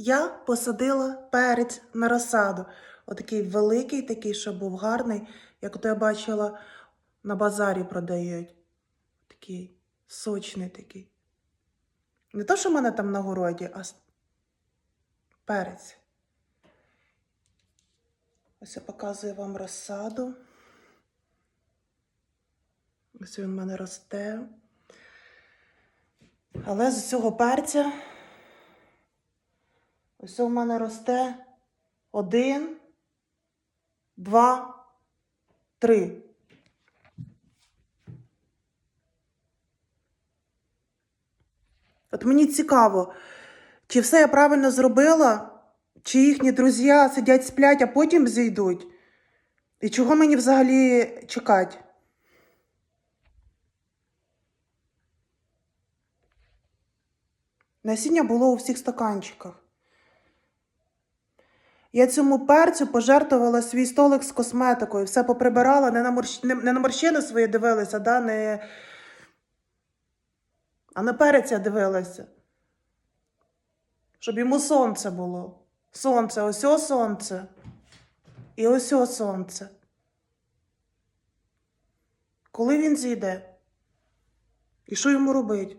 Я посадила перець на розсаду. Отакий великий, такий, що був гарний, як ото я бачила на базарі продають. Такий сочний такий. Не то, що в мене там на городі, а перець. Ось я показую вам розсаду. Ось він в мене росте. Але з цього перця ось у мене росте один, два, три. От мені цікаво, чи все я правильно зробила, чи їхні друзі сидять сплять, а потім зійдуть. І чого мені взагалі чекати? Насіння було у всіх стаканчиках. Я цьому перцю пожертвувала свій столик з косметикою, все поприбирала, не на, морщ... не, не на морщини свої дивилася, да? не... а на перець я дивилася. Щоб йому сонце було. Сонце, ось о сонце. І ось о сонце. Коли він зійде? І що йому робить?